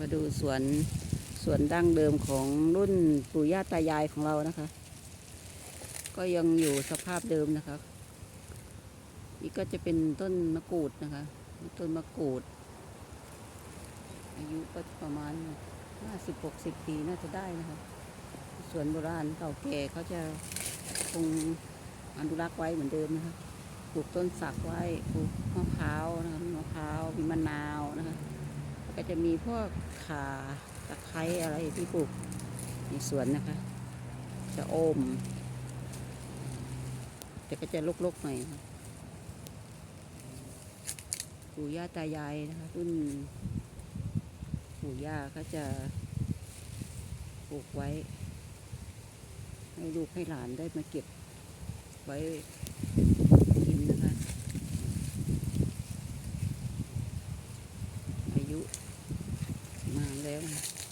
มาดูสวนสวนดั้งเดิมของรุ่นปู่ย่าตายายของเรานะคะ ก็ยังอยู่สภาพเดิมนะคะ นี่ก็จะเป็นต้นมะกรูดนะคะ ต้นมะกรูด อายุก็ประมาณห้าสิบหกสิบปีน่าจะได้นะคะ สวนโบราณเก่าแก่เขาจะคงอนุรักษ์ไว้เหมือนเดิมนะคะ ปลูกต้นสักไว้ ปลูกมะพร้าวนะคะมีมะพร้าวมีมะนาว ก็จะมีพวกขาตะไคร้อะไรที่ปลูกในสวนนะคะ จะโอม แต่ก็จะลกๆหน่อยปู่ย่าตายายนะคะรุ่นปู่ย่าเขาจะปลูกไว้ ให้ลูกให้หลานได้มาเก็บไว้กินนะคะ อ